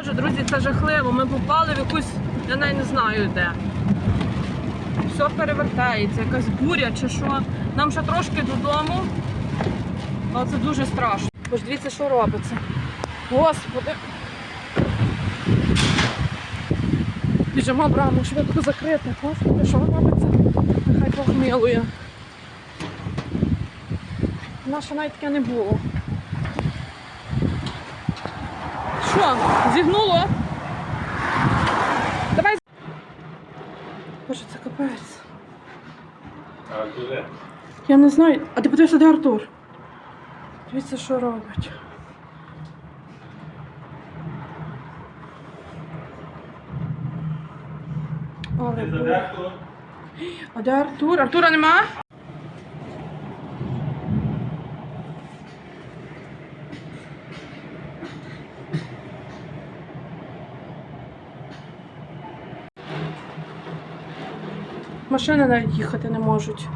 Боже, друзі, це жахливо. Ми попали в якусь, я навіть не знаю де. Все перевертається, якась буря чи що. Нам ще трошки додому. Але це дуже страшно. Бо ж дивіться, що робиться. Господи. Біжимо браму, швидко закрити. Господи, що робиться? Нехай Бог милує. Наше навіть таке не було. Що, зігнуло? Давай. Боже, це капець. А куди? Я не знаю. А ти подивися, де Артур? Дивіться, що робить. Але? А де Артур? Артура нема? Машини навіть їхати не можуть.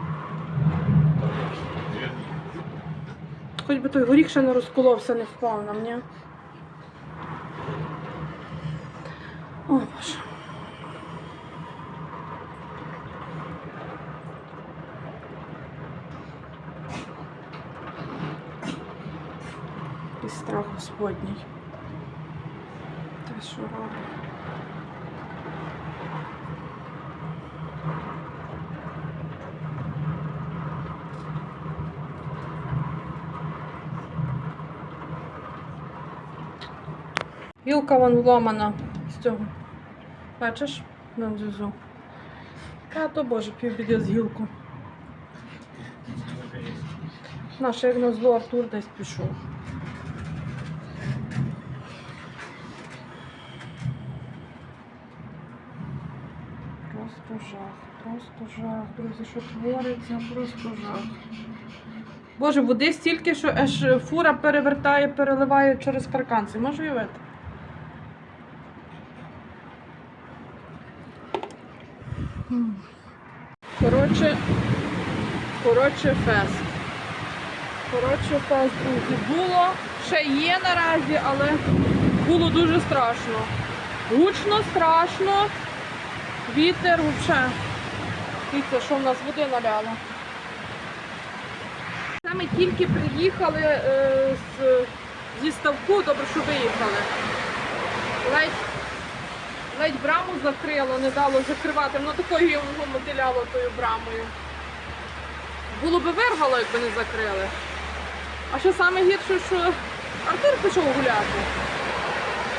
Хоч би той горіх ще не розколовся, не впав на мене. О, Боже. І страх Господній. Та що робить? Гілка вон вломана з цього. Бачиш? На дзюзу. А то боже, півбіди з гілку. Наше як на зло Артур десь пішов. Просто жах, просто жах, друзі, що твориться, просто жах. Боже, води стільки, що аж фура перевертає, переливає через паркан. Це можу уявити? Коротше, коротше, фест. Коротше, фест, друзі. Було, ще є наразі, але було дуже страшно. Гучно, страшно. Вітер взагалі. Дивіться, що в нас води наляло. Це ми тільки приїхали е, з, зі ставку, добре, що виїхали. Ледь, ледь браму закрило, не дало закривати, воно такою його мотиляло тою брамою. Було би вирвало, якби не закрили. А що саме гірше, що Артур пішов гуляти.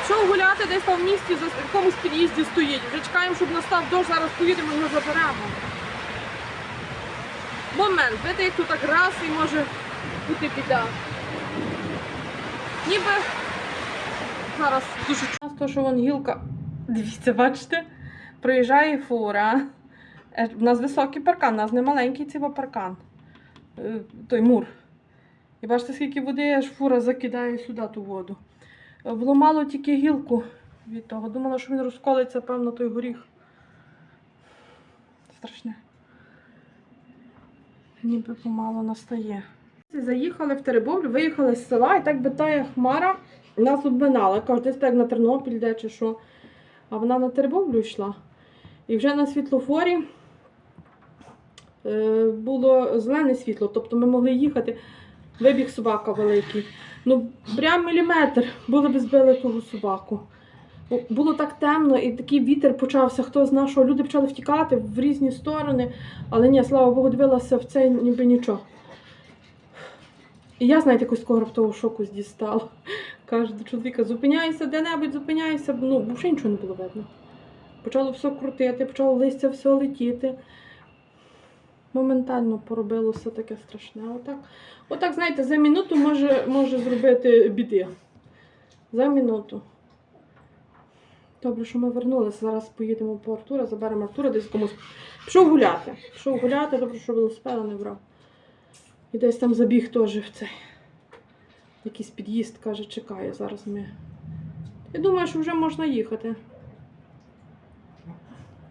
Пішов гуляти десь там в місті, в якомусь під'їзді стоїть. Вже чекаємо, щоб настав дощ, зараз поїдемо його заберемо. Момент, видите, як тут так раз і може бути біда. Ніби зараз дуже часто, що вон гілка. Дивіться, бачите, проїжджає фура. Е, У нас високий паркан, у нас не маленький цей паркан. Е, Той мур. І бачите, скільки води, аж фура закидає сюди ту воду. Е, Було мало тільки гілку від того. Думала, що він розколиться, певно, той горіх. Страшне. Ніби помало настає. Заїхали в Теребовлю, виїхали з села, і так би тая хмара нас обминала. Кажуть, десь так на Тернопіль де чи що. А вона на Теребовлю йшла. І вже на світлофорі е, було зелене світло, тобто ми могли їхати. Вибіг собака великий. Ну, прям міліметр були б збили того собаку. Було так темно, і такий вітер почався, хто знав, що люди почали втікати в різні сторони. Але ні, слава Богу, дивилася в це ніби нічого. І я, знаєте, якось такого раптового шоку дістала. Каже до чоловіка, зупиняйся де-небудь, зупиняйся, ну, бо вже нічого не було видно. Почало все крутити, почало листя все летіти. Моментально поробило все таке страшне. Отак, отак знаєте, за минуту може, може зробити біди. За минуту. Добре, що ми вернулися. Зараз поїдемо по Артура, заберемо Артура, десь комусь. Пішов гуляти. Пішов гуляти, добре, що велосипеда не брав. І десь там забіг теж в цей. Якийсь під'їзд, каже, чекає. Зараз ми. Я думаю, що вже можна їхати.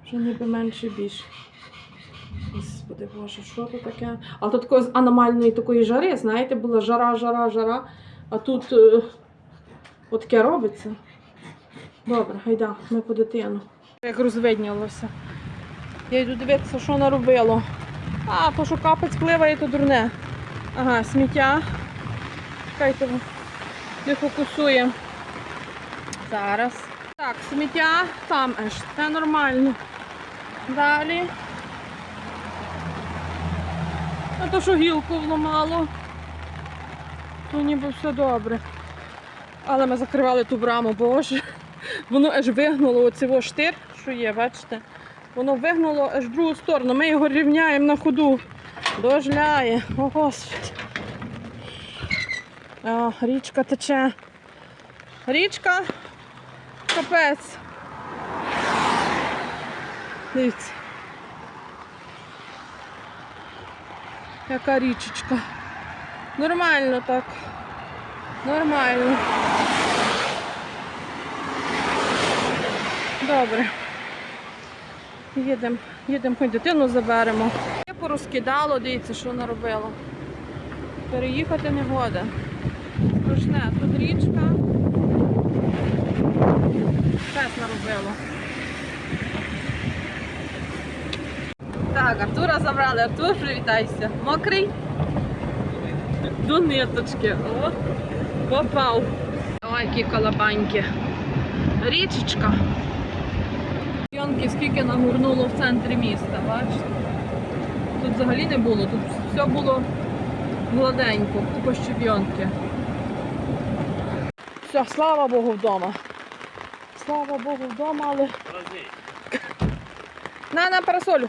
Вже ніби менше більше. Господи Боже, що тут таке? А тут такої з аномальної такої жари, знаєте, була жара, жара, жара, а тут е, от таке робиться. Добре, гайда, ми по дитину. Як розвиднілося. Я йду дивитися, що наробило. А, то що капець пливає, то дурне. Ага, сміття. Чекайте, не фокусує. Зараз. Так, сміття там аж. Це нормально. Далі. А то, що гілку вламало, то ніби все добре. Але ми закривали ту браму, боже. Воно аж вигнуло оцей штир, що є, бачите? Воно вигнуло аж в другу сторону. Ми його рівняємо на ходу. Дожляє. О, Господи. Річка тече. Річка. Капець. Дивіться. Яка річечка. Нормально так. Нормально. Добре. Їдемо, їдемо, хоч дитину заберемо. Я порозкидало, дивіться, що наробило. Переїхати не года. Страшне, тут річка. Пес наробило. Так, Артура забрали. Артур, привітайся. Мокрий? До ниточки. О, попав. Ой, які колобаньки. Річечка. Йонки скільки нагорнуло в центрі міста, бачите? Тут взагалі не було, тут все було гладенько, тільки щебйонки. Все, слава Богу, вдома. Слава Богу, вдома, але. На, на парасолю.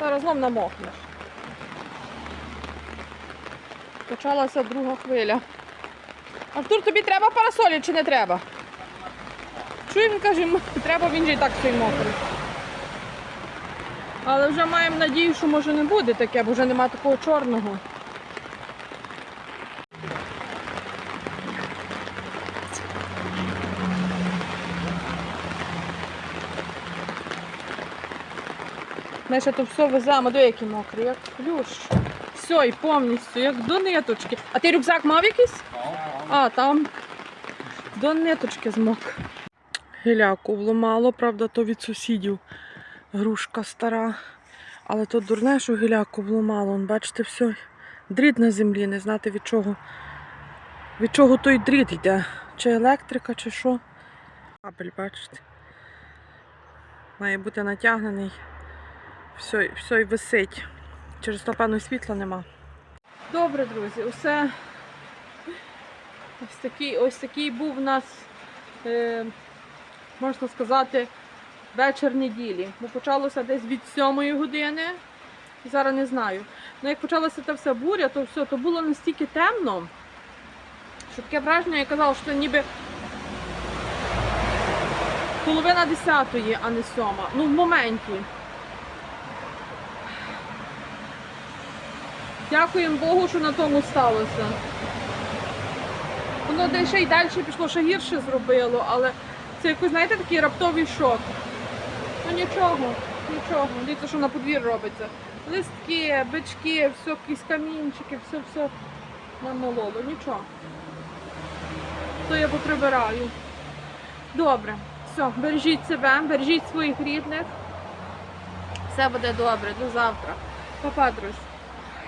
Зараз знов намокнеш. Почалася друга хвиля. Артур, тобі треба парасолі чи не треба? Чую, він каже, треба, він же і так стоїть мокрий. Але вже маємо надію, що може не буде таке, бо вже нема такого чорного. Ми ще то все веземо, до які мокрі, як плющ. Все, і повністю, як до ниточки. А ти рюкзак мав якийсь? А, там до ниточки змок. Гіляку вломало, правда, то від сусідів. Грушка стара. Але то дурне, що гіляку вломало. Вон, бачите, все. Дріт на землі, не знати від чого. Від чого той дріт йде. Чи електрика, чи що. Кабель, бачите. Має бути натягнений. Все, все і висить. Через то, певно, світла нема. Добре, друзі, усе. Ось такий, ось такий був у нас, е, можна сказати, вечір неділі. Бо почалося десь від 7 години. Зараз не знаю. Ну як почалася та вся буря, то все, то було настільки темно, що таке враження, я казала, що ніби половина десятої, а не сьома. Ну, в моменті. Дякуємо Богу, що на тому сталося. Воно ще й далі пішло, ще гірше зробило, але це якось, знаєте, такий раптовий шок. Ну нічого, нічого. Дивіться, що на подвір робиться. Листки, бички, все, якісь камінчики, все, все намололо. Нічого. То я поприбираю. Добре, все, бережіть себе, бережіть своїх рідних. Все буде добре, до завтра. Па-па, друзі.